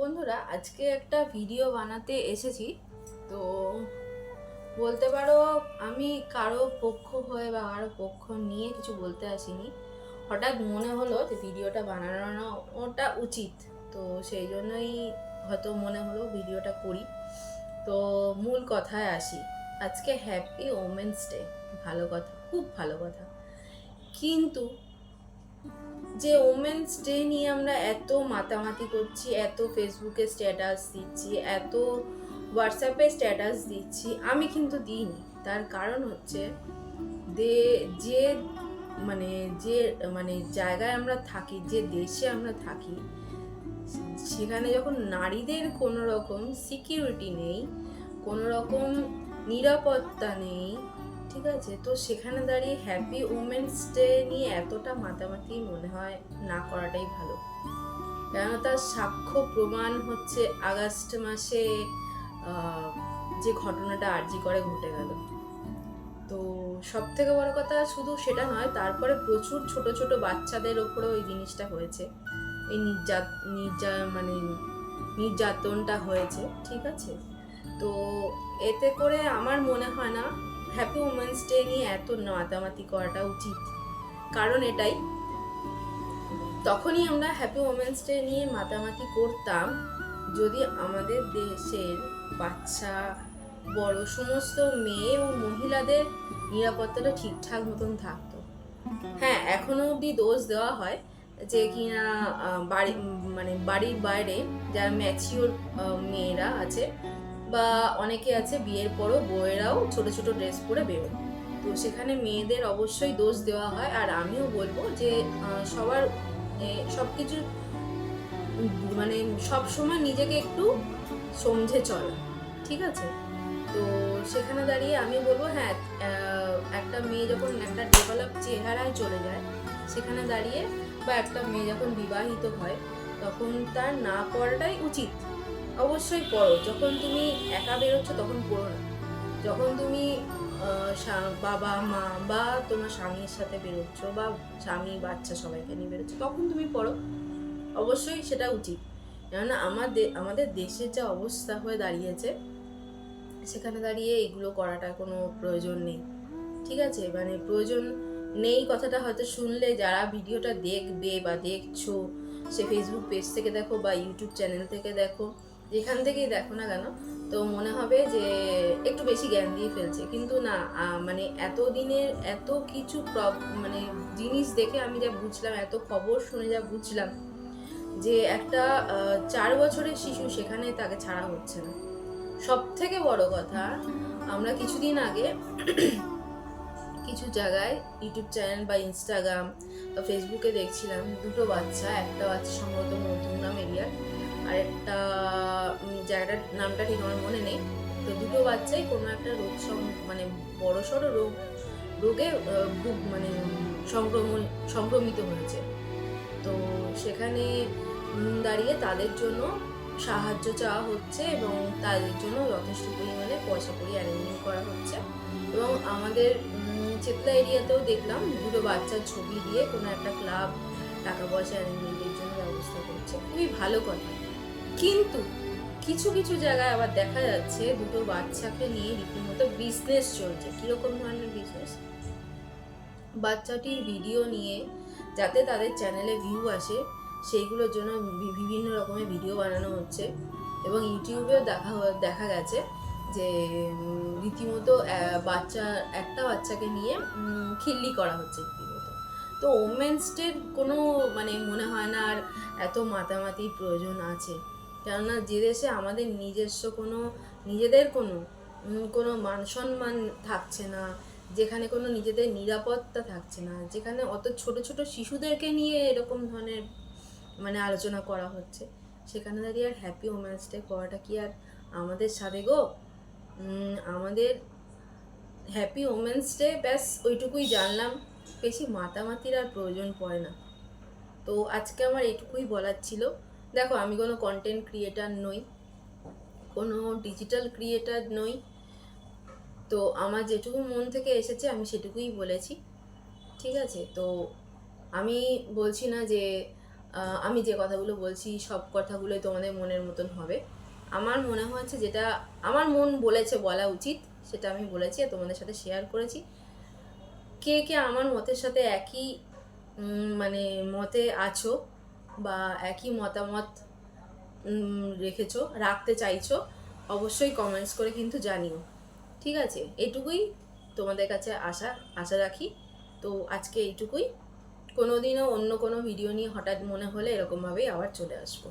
বন্ধুরা, আজকে একটা ভিডিও বানাতে এসেছি। তো বলতে পারো, আমি কারও পক্ষ হয়ে বা কারও পক্ষ নিয়ে কিছু বলতে আসিনি। হঠাৎ মনে হলো যে ভিডিওটা বানানো ওটা উচিত। তো সেই জন্যই হয়তো মনে হলো ভিডিওটা করি। তো মূল কথায় আসি। আজকে হ্যাপি ওমেন্স ডে ভালো কথা, খুব ভালো কথা। কিন্তু যে ওমেন্স ডে নিয়ে আমরা এত মাতামাতি করছি, এত ফেসবুকে স্ট্যাটাস দিচ্ছি, এত হোয়াটসঅ্যাপে স্ট্যাটাস দিচ্ছি, আমি কিন্তু দিইনি। তার কারণ হচ্ছে দে, যে মানে যে মানে জায়গায় আমরা থাকি, যে দেশে আমরা থাকি, সেখানে যখন নারীদের কোনো রকম সিকিউরিটি নেই কোনো রকম নিরাপত্তা নেই, ঠিক আছে? তো সেখানে দাঁড়িয়ে হ্যাপি উমেন্স ডে নিয়ে এতটা মাতামাতি মনে হয় না করাটাই ভালো। কেননা তার সাক্ষ্য প্রমাণ হচ্ছে আগস্ট মাসে যে ঘটনাটা আরজি করে ঘটে গেল। তো সব থেকে বড় কথা শুধু সেটা নয়, তারপরে প্রচুর ছোট ছোট বাচ্চাদের ওপরেও এই জিনিসটা হয়েছে। এই নির্যাত, নির্যা মানে নির্যাতনটা হয়েছে, ঠিক আছে? তো এতে করে আমার মনে হয় না হ্যাপি উমেন্স ডে নিয়ে এত মাতামাতি করাটা উচিত। কারণ এটাই। তখনই আমরা হ্যাপি উমেন্স ডে নিয়ে মাতামাতি করতাম। যদি আমাদের দেশের বাচ্চা, বড় সমস্ত মেয়ে ও মহিলাদের নিরাপত্তাটা ঠিকঠাক মতন থাকতো। হ্যাঁ এখনও অবধি দোষ দেওয়া হয় যে কিনা বাড়ি মানে বাড়ির বাইরে যারা ম্যাচিওর মেয়েরা আছে বা অনেকে আছে বিয়ের পরও বউয়েরাও ছোট ছোট ড্রেস পরে বেরোয়। তো সেখানে মেয়েদের অবশ্যই দোষ দেওয়া হয়। আর আমিও বলব যে সবার সব কিছু মানে সব সময় নিজেকে একটু সমঝে চলা, ঠিক আছে? তো সেখানে দাঁড়িয়ে আমি বলব হ্যাঁ একটা মেয়ে যখন একটা ডেভেলপ চেহারায় চলে যায়, সেখানে দাঁড়িয়ে বা একটা মেয়ে যখন বিবাহিত হয় তখন তার না পড়াটাই উচিত। অবশ্যই পড়ো। যখন তুমি একা বেরোচ্ছ তখন পড়ো না। যখন তুমি বাবা, মা বা তোমার স্বামীর সাথে বেরোচ্ছ বা স্বামী, বাচ্চা সবাইকে নিয়ে বেরোচ্ছ তখন তুমি পড়ো। অবশ্যই সেটা উচিত। কেননা আমাদের আমাদের দেশের যা অবস্থা হয়ে দাঁড়িয়েছে, সেখানে দাঁড়িয়ে এগুলো করাটা কোনো প্রয়োজন নেই। ঠিক আছে? মানে প্রয়োজন নেই কথাটা হয়তো শুনলে যারা ভিডিওটা দেখবে বা দেখছ সে ফেসবুক পেজ থেকে দেখো বা ইউটিউব চ্যানেল থেকে দেখো, যেখান থেকেই দেখো না কেন, তো মনে হবে যে একটু বেশি জ্ঞান দিয়ে ফেলছে। কিন্তু না মানে এত দিনের এত কিছু মানে জিনিস দেখে আমি যা বুঝলাম, এত খবর শুনে যা বুঝলাম, যে একটা চার বছরের শিশু সেখানে তাকে ছাড়া হচ্ছে না। সব থেকে বড় কথা, আমরা কিছুদিন আগে কিছু জায়গায় ইউটিউব চ্যানেল বা ইনস্টাগ্রাম বা ফেসবুকে দেখছিলাম, দুটো বাচ্চা, একটা বাচ্চা সম্ভবত মধ্যমগ্রাম এরিয়ার আর একটা জায়গাটার নামটা ঠিক আমার মনে নেই, তো দুটো বাচ্চাই কোনো একটা রোগ মানে বড় সড়ো রোগ, রোগে ভুগ মানে সংক্রমণ, সংক্রমিত হয়েছে। তো সেখানে দাঁড়িয়ে তাদের জন্য সাহায্য চাওয়া হচ্ছে এবং তাদের জন্য যথেষ্ট পরিমাণে পয়সা করি অ্যারেঞ্জমেন্ট করা হচ্ছে এবং আমাদের চেতলা এরিয়াতেও দেখলাম দুটো বাচ্চার ছবি দিয়ে কোনো একটা ক্লাব টাকা পয়সা অ্যারেঞ্জমেন্টের জন্য ব্যবস্থা করছে। খুবই ভালো কথা। কিন্তু কিছু কিছু জায়গায় আবার দেখা যাচ্ছে দুটো বাচ্চাকে নিয়ে রীতিমতো বিজনেস চলছে। কীরকম ধরনের বিজনেস বাচ্চাটির ভিডিও নিয়ে যাতে তাদের চ্যানেলে ভিউ আসে, সেইগুলোর জন্য বিভিন্ন রকমের ভিডিও বানানো হচ্ছে এবং ইউটিউবেও দেখা দেখা গেছে। যে রীতিমতো বাচ্চা, একটা বাচ্চাকে নিয়ে খিল্লি করা হচ্ছে রীতিমতো। তো ওমেন্স ডের কোনো মানে মনে হয় না আর এত মাতামাতির প্রয়োজন আছে। কেননা যে দেশে আমাদের নিজস্ব কোনো, নিজেদের কোনো কোনো মান সম্মান থাকছে না, যেখানে কোনো নিজেদের নিরাপত্তা থাকছে না, যেখানে অত ছোট ছোট শিশুদেরকে নিয়ে এরকম ধরনের মানে আলোচনা করা হচ্ছে, সেখানে দাঁড়িয়ে আর হ্যাপি ওমেন্স ডে করাটা কি আর আমাদের সাথে গো? আমাদের হ্যাপি ওমেন্স ডে ব্যাস ওইটুকুই জানলাম। বেশি মাতামাতির আর প্রয়োজন পড়ে না। তো আজকে আমার এটুকুই বলার ছিল। দেখো, আমি কোনো কন্টেন্ট ক্রিয়েটার নই, কোনো ডিজিটাল ক্রিয়েটার নই। তো আমার যেটুকু মন থেকে এসেছে, আমি সেটুকুই বলেছি। ঠিক আছে? তো আমি বলছি না যে আমি যে কথাগুলো বলছি, সব কথাগুলোই তোমাদের মনের মতন হবে। আমার মনে হচ্ছে যেটা আমার মন বলেছে বলা উচিত, সেটা আমি বলেছি আর তোমাদের সাথে শেয়ার করেছি। কে কে আমার মতের সাথে একই মানে মতে আছো বা একই মতামত রেখেছো, রাখতে চাইছো, অবশ্যই কমেন্টস করে কিন্তু জানিও। ঠিক আছে? এটুকুই তোমাদের কাছে আশা আশা রাখি। তো আজকে এইটুকুই। কোনো দিনও অন্য কোনো ভিডিও নিয়ে হঠাৎ মনে হলে এরকমভাবেই আবার চলে আসব।